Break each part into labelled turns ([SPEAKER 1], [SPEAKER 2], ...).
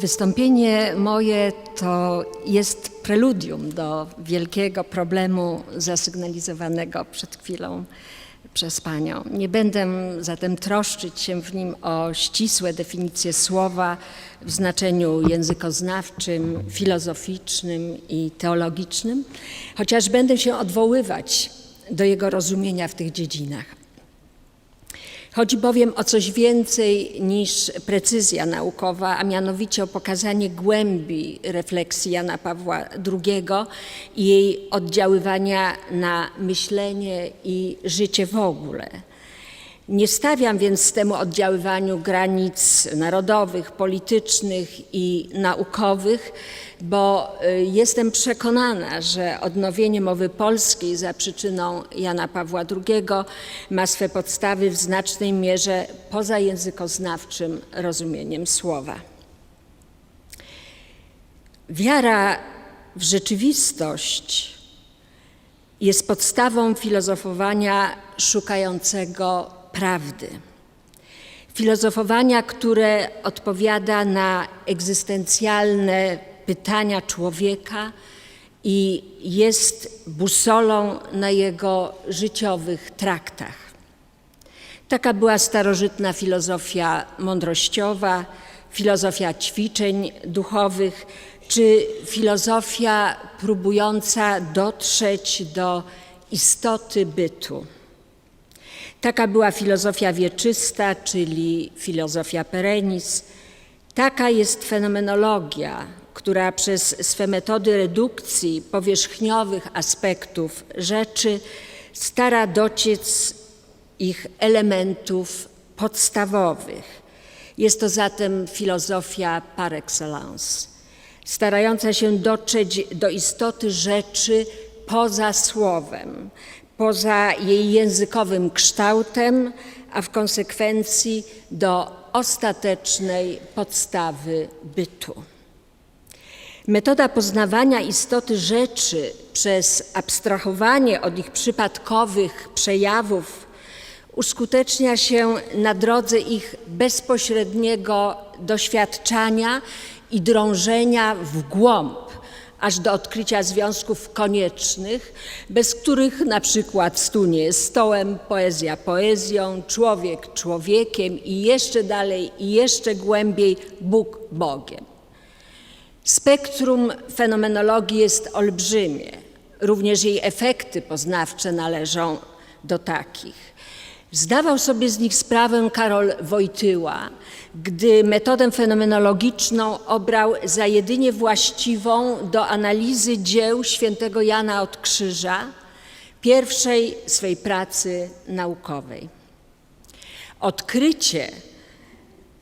[SPEAKER 1] Wystąpienie moje to jest preludium do wielkiego problemu zasygnalizowanego przed chwilą przez Panią. Nie będę zatem troszczyć się w nim o ścisłe definicje słowa w znaczeniu językoznawczym, filozoficznym i teologicznym, chociaż będę się odwoływać do jego rozumienia w tych dziedzinach. Chodzi bowiem o coś więcej niż precyzja naukowa, a mianowicie o pokazanie głębi refleksji Jana Pawła II i jej oddziaływania na myślenie i życie w ogóle. Nie stawiam więc temu oddziaływaniu granic narodowych, politycznych i naukowych, bo y, jestem przekonana, że odnowienie mowy polskiej za przyczyną Jana Pawła II ma swe podstawy w znacznej mierze pozajęzykoznawczym rozumieniem słowa. Wiara w rzeczywistość jest podstawą filozofowania szukającego prawdy. Filozofowania, które odpowiada na egzystencjalne pytania człowieka i jest busolą na jego życiowych traktach. Taka była starożytna filozofia mądrościowa, filozofia ćwiczeń duchowych, czy filozofia próbująca dotrzeć do istoty bytu. Taka była filozofia wieczysta, czyli filozofia perennis. Taka jest fenomenologia, która przez swe metody redukcji powierzchniowych aspektów rzeczy stara dociec ich elementów podstawowych. Jest to zatem filozofia par excellence, starająca się dotrzeć do istoty rzeczy poza słowem, poza jej językowym kształtem, a w konsekwencji do ostatecznej podstawy bytu. Metoda poznawania istoty rzeczy przez abstrahowanie od ich przypadkowych przejawów uskutecznia się na drodze ich bezpośredniego doświadczania i drążenia w głąb aż do odkrycia związków koniecznych, bez których na przykład stół nie jest stołem, poezja poezją, człowiek człowiekiem i jeszcze dalej i jeszcze głębiej Bóg Bogiem. Spektrum fenomenologii jest olbrzymie. Również jej efekty poznawcze należą do takich. Zdawał sobie z nich sprawę Karol Wojtyła, gdy metodę fenomenologiczną obrał za jedynie właściwą do analizy dzieł świętego Jana od Krzyża, pierwszej swej pracy naukowej. Odkrycie,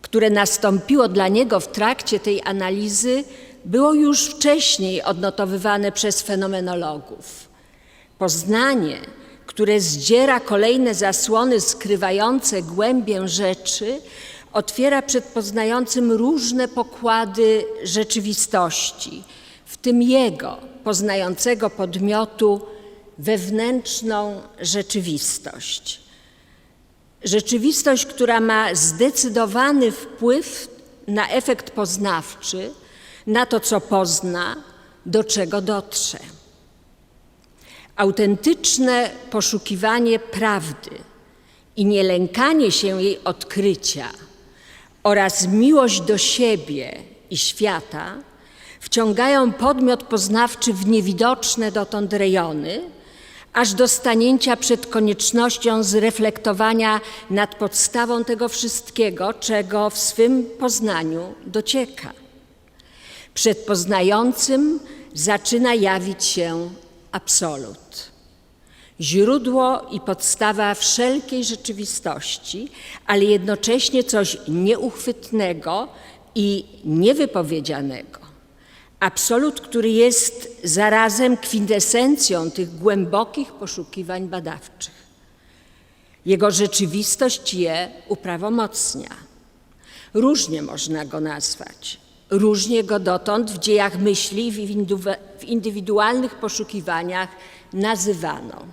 [SPEAKER 1] które nastąpiło dla niego w trakcie tej analizy, było już wcześniej odnotowywane przez fenomenologów. Poznanie, które zdziera kolejne zasłony skrywające głębię rzeczy, otwiera przed poznającym różne pokłady rzeczywistości, w tym jego, poznającego podmiotu, wewnętrzną rzeczywistość. Rzeczywistość, która ma zdecydowany wpływ na efekt poznawczy, na to, co pozna, do czego dotrze. Autentyczne poszukiwanie prawdy i nielękanie się jej odkrycia oraz miłość do siebie i świata wciągają podmiot poznawczy w niewidoczne dotąd rejony, aż do stanięcia przed koniecznością zreflektowania nad podstawą tego wszystkiego, czego w swym poznaniu docieka. Przed poznającym zaczyna jawić się absolut. Źródło i podstawa wszelkiej rzeczywistości, ale jednocześnie coś nieuchwytnego i niewypowiedzianego. Absolut, który jest zarazem kwintesencją tych głębokich poszukiwań badawczych. Jego rzeczywistość je uprawomocnia. Różnie można go nazwać. Różnie go dotąd w dziejach myśli, w indywidualnych poszukiwaniach nazywano.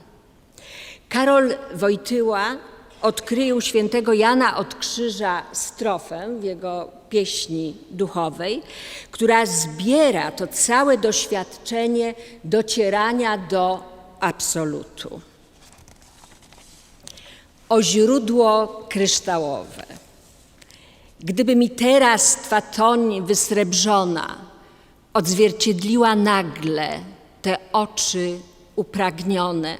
[SPEAKER 1] Karol Wojtyła odkryje u świętego Jana od Krzyża strofę w jego pieśni duchowej, która zbiera to całe doświadczenie docierania do absolutu. O źródło kryształowe. Gdyby mi teraz twa toń wysrebrzona odzwierciedliła nagle te oczy upragnione,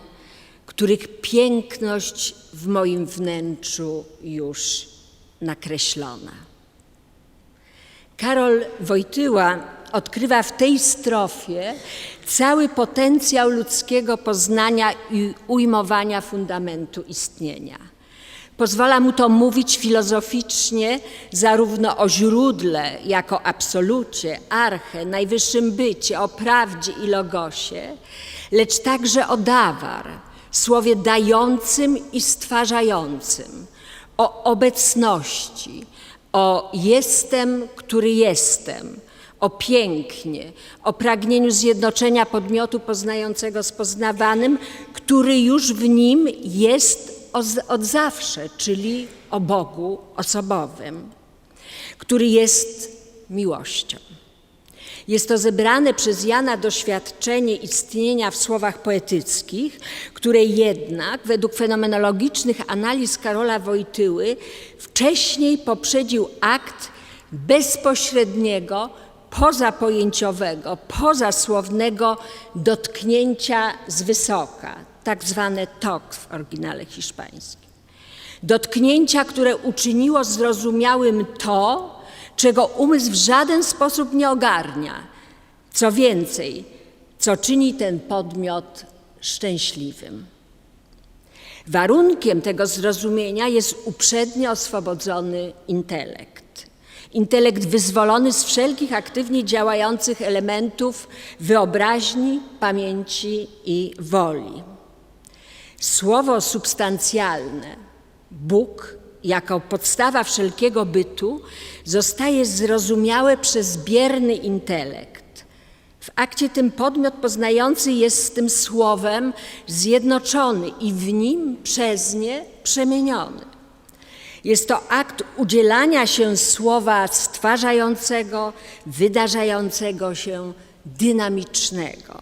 [SPEAKER 1] których piękność w moim wnętrzu już nakreślona. Karol Wojtyła odkrywa w tej strofie cały potencjał ludzkiego poznania i ujmowania fundamentu istnienia. Pozwala mu to mówić filozoficznie zarówno o źródle jako absolucie, arche, najwyższym bycie, o prawdzie i logosie, lecz także o dawar, słowie dającym i stwarzającym, o obecności, o jestem, który jestem, o pięknie, o pragnieniu zjednoczenia podmiotu poznającego z poznawanym, który już w nim jest od zawsze, czyli o Bogu osobowym, który jest miłością. Jest to zebrane przez Jana doświadczenie istnienia w słowach poetyckich, które jednak według fenomenologicznych analiz Karola Wojtyły wcześniej poprzedził akt bezpośredniego, pozapojęciowego, pozasłownego dotknięcia z wysoka, tak zwane tok w oryginale hiszpańskim. Dotknięcia, które uczyniło zrozumiałym to, czego umysł w żaden sposób nie ogarnia. Co więcej, co czyni ten podmiot szczęśliwym. Warunkiem tego zrozumienia jest uprzednio oswobodzony intelekt. Intelekt wyzwolony z wszelkich aktywnie działających elementów wyobraźni, pamięci i woli. Słowo substancjalne, Bóg, jako podstawa wszelkiego bytu, zostaje zrozumiałe przez bierny intelekt. W akcie tym podmiot poznający jest z tym słowem zjednoczony i w nim przez nie przemieniony. Jest to akt udzielania się słowa stwarzającego, wydarzającego się, dynamicznego.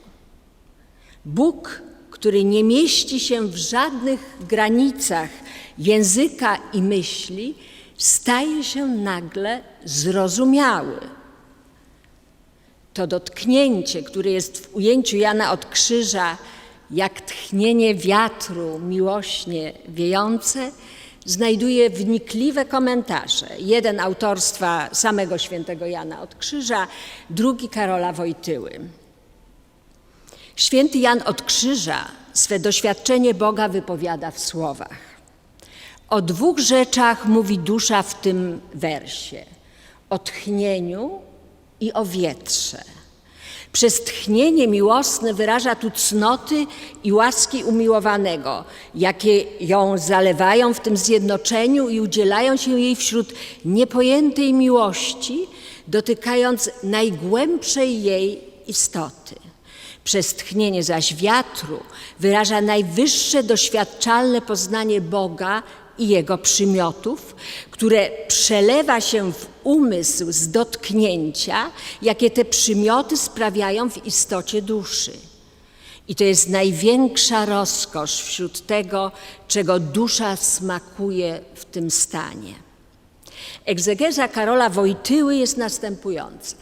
[SPEAKER 1] Bóg, który nie mieści się w żadnych granicach języka i myśli, staje się nagle zrozumiały. To dotknięcie, które jest w ujęciu Jana od krzyża, jak tchnienie wiatru miłośnie wiejące, znajduje wnikliwe komentarze. Jeden autorstwa samego świętego Jana od Krzyża, drugi Karola Wojtyły. Święty Jan od Krzyża swe doświadczenie Boga wypowiada w słowach. O dwóch rzeczach mówi dusza w tym wersie: o tchnieniu i o wietrze. Przez tchnienie miłosne wyraża tu cnoty i łaski umiłowanego, jakie ją zalewają w tym zjednoczeniu i udzielają się jej wśród niepojętej miłości, dotykając najgłębszej jej istoty. Przez tchnienie zaś wiatru wyraża najwyższe doświadczalne poznanie Boga i jego przymiotów, które przelewa się w umysł z dotknięcia, jakie te przymioty sprawiają w istocie duszy. I to jest największa rozkosz wśród tego, czego dusza smakuje w tym stanie. Egzegeza Karola Wojtyły jest następująca.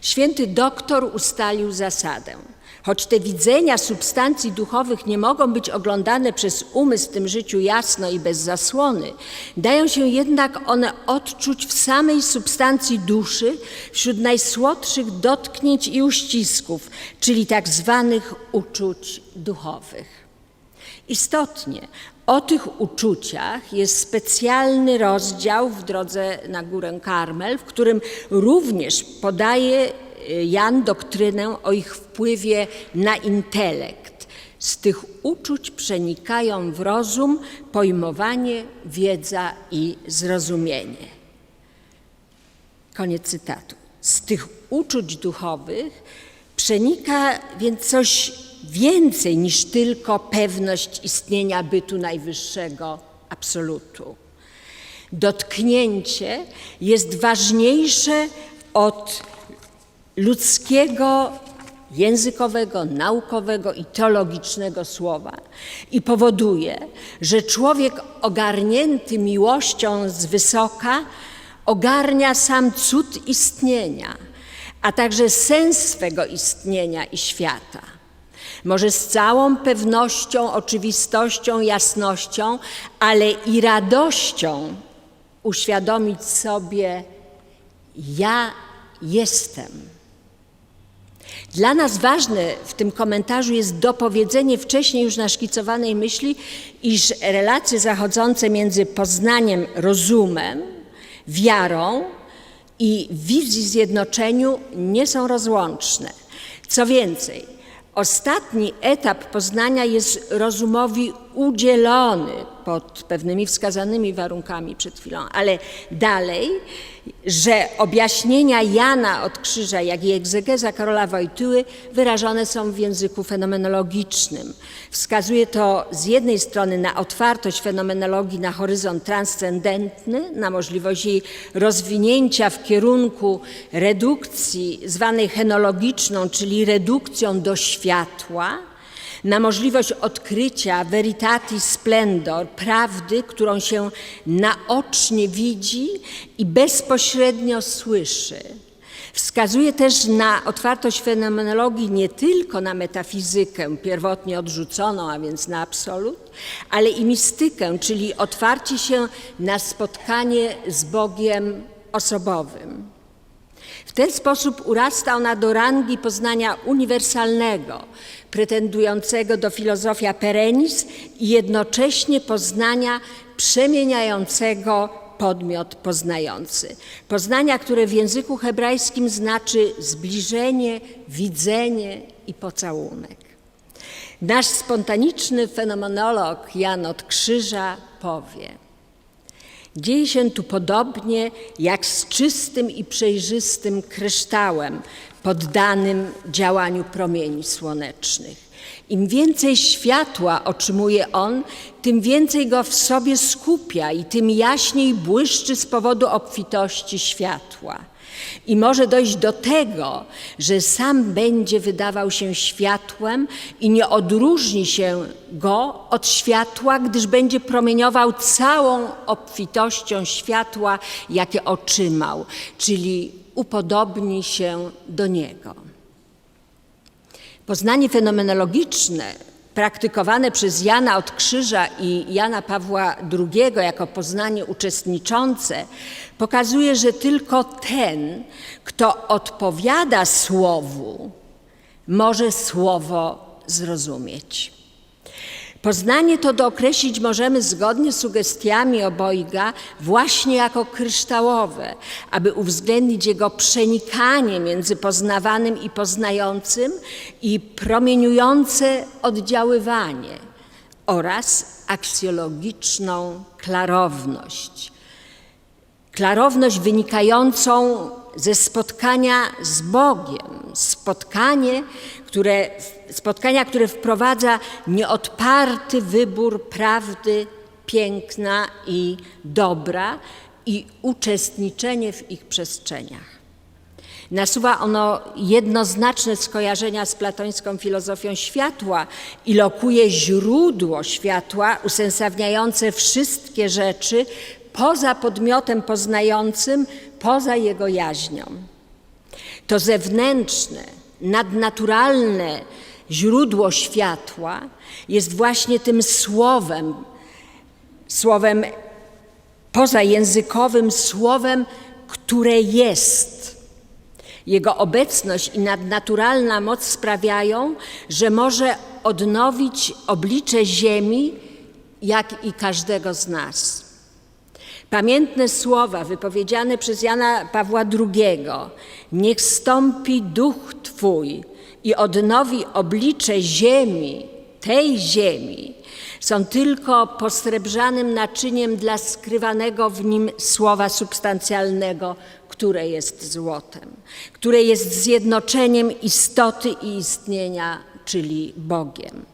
[SPEAKER 1] Święty doktor ustalił zasadę – Choć te widzenia substancji duchowych nie mogą być oglądane przez umysł w tym życiu jasno i bez zasłony, dają się jednak one odczuć w samej substancji duszy wśród najsłodszych dotknięć i uścisków, czyli tak zwanych uczuć duchowych. Istotnie, o tych uczuciach jest specjalny rozdział w drodze na górę Karmel, w którym również podaje Jan doktrynę o ich wpływie na intelekt. Z tych uczuć przenikają w rozum pojmowanie, wiedza i zrozumienie. Koniec cytatu. Z tych uczuć duchowych przenika więc coś więcej niż tylko pewność istnienia bytu najwyższego absolutu. Dotknięcie jest ważniejsze od ludzkiego, językowego, naukowego i teologicznego słowa i powoduje, że człowiek ogarnięty miłością z wysoka ogarnia sam cud istnienia, a także sens swego istnienia i świata. Może z całą pewnością, oczywistością, jasnością, ale i radością uświadomić sobie, ja jestem. Dla nas ważne w tym komentarzu jest dopowiedzenie wcześniej już naszkicowanej myśli, iż relacje zachodzące między poznaniem rozumem, wiarą i wizji zjednoczeniu nie są rozłączne. Co więcej, ostatni etap poznania jest rozumowi udzielony pod pewnymi wskazanymi warunkami przed chwilą, ale dalej, że objaśnienia Jana od Krzyża, jak i egzegeza Karola Wojtyły wyrażone są w języku fenomenologicznym. Wskazuje to z jednej strony na otwartość fenomenologii na horyzont transcendentny, na możliwość jej rozwinięcia w kierunku redukcji zwanej henologiczną, czyli redukcją do światła, na możliwość odkrycia veritatis splendor, prawdy, którą się naocznie widzi i bezpośrednio słyszy. Wskazuje też na otwartość fenomenologii nie tylko na metafizykę pierwotnie odrzuconą, a więc na absolut, ale i mistykę, czyli otwarcie się na spotkanie z Bogiem osobowym. W ten sposób urasta ona do rangi poznania uniwersalnego, pretendującego do filozofia perennis i jednocześnie poznania przemieniającego podmiot poznający. Poznania, które w języku hebrajskim znaczy zbliżenie, widzenie i pocałunek. Nasz spontaniczny fenomenolog Jan od Krzyża powie – Dzieje się tu podobnie jak z czystym i przejrzystym kryształem poddanym działaniu promieni słonecznych. Im więcej światła otrzymuje on, tym więcej go w sobie skupia i tym jaśniej błyszczy z powodu obfitości światła. I może dojść do tego, że sam będzie wydawał się światłem i nie odróżni się go od światła, gdyż będzie promieniował całą obfitością światła, jakie otrzymał, czyli upodobni się do niego. Poznanie fenomenologiczne praktykowane przez Jana od Krzyża i Jana Pawła II jako poznanie uczestniczące, pokazuje, że tylko ten, kto odpowiada słowu, może słowo zrozumieć. Poznanie to dookreślić możemy zgodnie z sugestiami obojga właśnie jako kryształowe, aby uwzględnić jego przenikanie między poznawanym i poznającym i promieniujące oddziaływanie oraz aksjologiczną klarowność. Klarowność wynikającą ze spotkania z Bogiem, spotkanie, które, spotkania, które wprowadza nieodparty wybór prawdy, piękna i dobra i uczestniczenie w ich przestrzeniach. Nasuwa ono jednoznaczne skojarzenia z platońską filozofią światła i lokuje źródło światła usensowniające wszystkie rzeczy poza podmiotem poznającym, poza jego jaźnią. To zewnętrzne, nadnaturalne źródło światła jest właśnie tym słowem, słowem pozajęzykowym, słowem, które jest. Jego obecność i nadnaturalna moc sprawiają, że może odnowić oblicze Ziemi, jak i każdego z nas. Pamiętne słowa wypowiedziane przez Jana Pawła II: Niech stąpi duch Twój i odnowi oblicze ziemi, tej ziemi, są tylko posrebrzanym naczyniem dla skrywanego w nim słowa substancjalnego, które jest złotem, które jest zjednoczeniem istoty i istnienia, czyli Bogiem.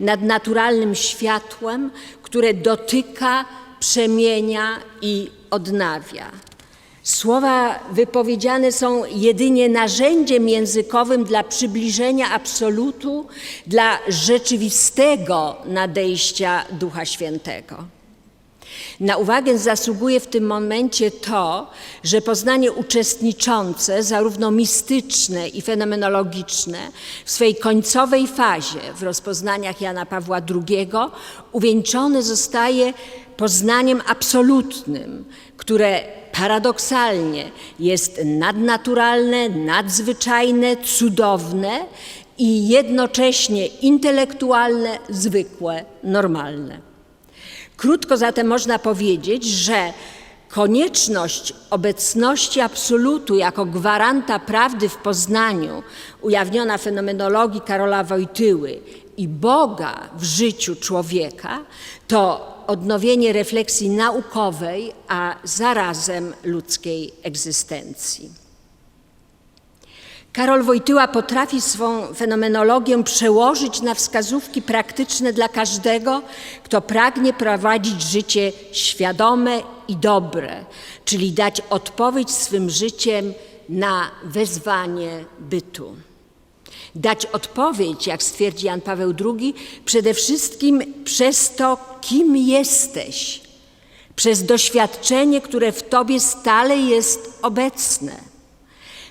[SPEAKER 1] nadnaturalnym światłem, które dotyka, przemienia i odnawia. Słowa wypowiedziane są jedynie narzędziem językowym dla przybliżenia absolutu, dla rzeczywistego nadejścia Ducha Świętego. Na uwagę zasługuje w tym momencie to, że poznanie uczestniczące, zarówno mistyczne i fenomenologiczne, w swej końcowej fazie w rozpoznaniach Jana Pawła II uwieńczone zostaje poznaniem absolutnym, które paradoksalnie jest nadnaturalne, nadzwyczajne, cudowne i jednocześnie intelektualne, zwykłe, normalne. Krótko zatem można powiedzieć, że konieczność obecności absolutu jako gwaranta prawdy w poznaniu, ujawniona fenomenologii Karola Wojtyły i Boga w życiu człowieka, to odnowienie refleksji naukowej, a zarazem ludzkiej egzystencji. Karol Wojtyła potrafi swą fenomenologię przełożyć na wskazówki praktyczne dla każdego, kto pragnie prowadzić życie świadome i dobre, czyli dać odpowiedź swym życiem na wezwanie bytu. Dać odpowiedź, jak stwierdzi Jan Paweł II, przede wszystkim przez to, kim jesteś, przez doświadczenie, które w tobie stale jest obecne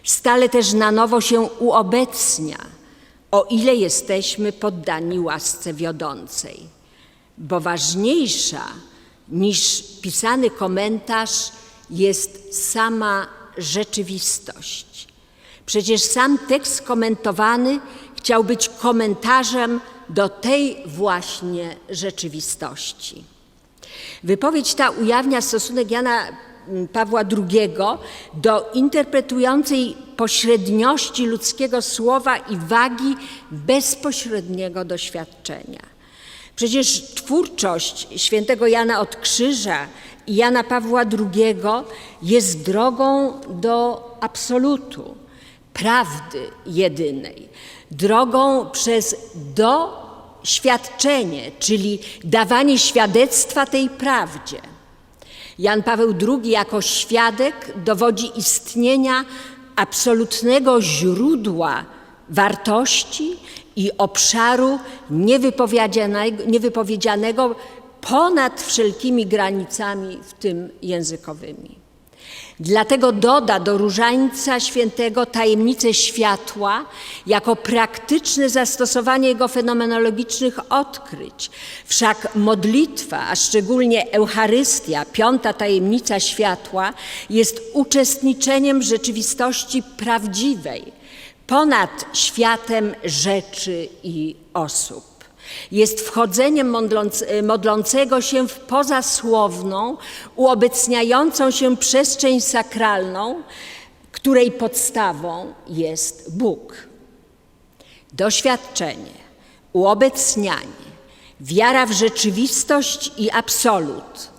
[SPEAKER 1] stale też na nowo się uobecnia, o ile jesteśmy poddani łasce wiodącej. Bo ważniejsza niż pisany komentarz jest sama rzeczywistość. Przecież sam tekst komentowany chciał być komentarzem do tej właśnie rzeczywistości. Wypowiedź ta ujawnia stosunek Jana Pawła II do interpretującej pośredniości ludzkiego słowa i wagi bezpośredniego doświadczenia. Przecież twórczość świętego Jana od Krzyża i Jana Pawła II jest drogą do absolutu, prawdy jedynej, drogą przez doświadczenie, czyli dawanie świadectwa tej prawdzie. Jan Paweł II jako świadek dowodzi istnienia absolutnego źródła wartości i obszaru niewypowiedzianego, niewypowiedzianego ponad wszelkimi granicami, w tym językowymi. Dlatego doda do różańca świętego tajemnicę światła jako praktyczne zastosowanie jego fenomenologicznych odkryć. Wszak modlitwa, a szczególnie Eucharystia, piąta tajemnica światła, jest uczestniczeniem rzeczywistości prawdziwej, ponad światem rzeczy i osób. Jest wchodzeniem e, modlącego się w pozasłowną, uobecniającą się przestrzeń sakralną, której podstawą jest Bóg. Doświadczenie, uobecnianie, wiara w rzeczywistość i absolut,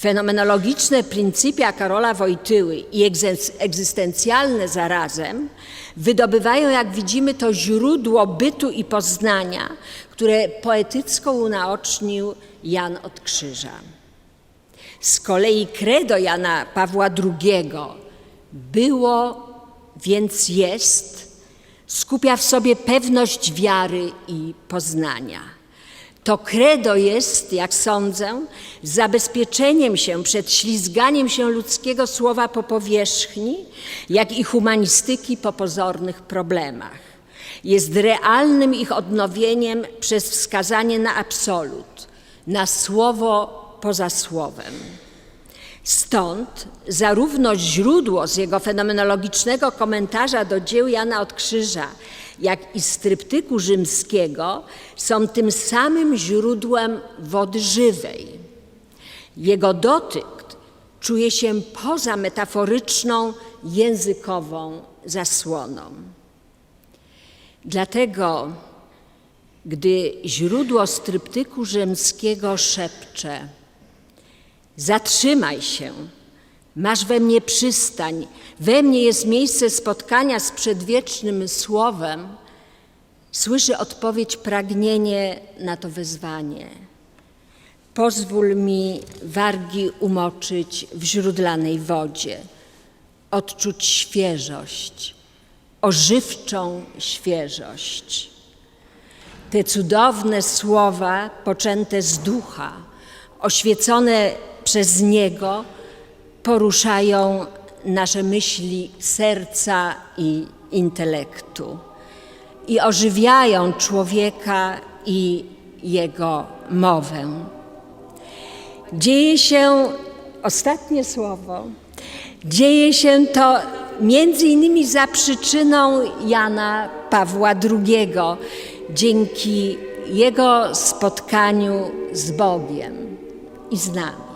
[SPEAKER 1] fenomenologiczne pryncypia Karola Wojtyły i egzystencjalne zarazem wydobywają, jak widzimy, to źródło bytu i poznania, które poetycko unaocznił Jan od Krzyża. Z kolei credo Jana Pawła II było, więc jest, skupia w sobie pewność wiary i poznania. To credo jest, jak sądzę, zabezpieczeniem się przed ślizganiem się ludzkiego słowa po powierzchni, jak i humanistyki po pozornych problemach jest realnym ich odnowieniem przez wskazanie na absolut, na słowo poza słowem. Stąd zarówno źródło z jego fenomenologicznego komentarza do dzieł Jana od Krzyża, jak i z tryptyku rzymskiego są tym samym źródłem wody żywej. Jego dotyk czuje się poza metaforyczną, językową zasłoną. Dlatego, gdy źródło stryptyku rzymskiego szepcze: Zatrzymaj się, masz we mnie przystań, we mnie jest miejsce spotkania z przedwiecznym słowem, Słyszy odpowiedź pragnienie na to wezwanie. Pozwól mi wargi umoczyć w źródlanej wodzie, odczuć świeżość, ożywczą świeżość. Te cudowne słowa poczęte z ducha, oświecone przez Niego, poruszają nasze myśli serca i intelektu i ożywiają człowieka i jego mowę. Dzieje się, ostatnie słowo, dzieje się to między innymi za przyczyną Jana Pawła II, dzięki jego spotkaniu z Bogiem i z nami.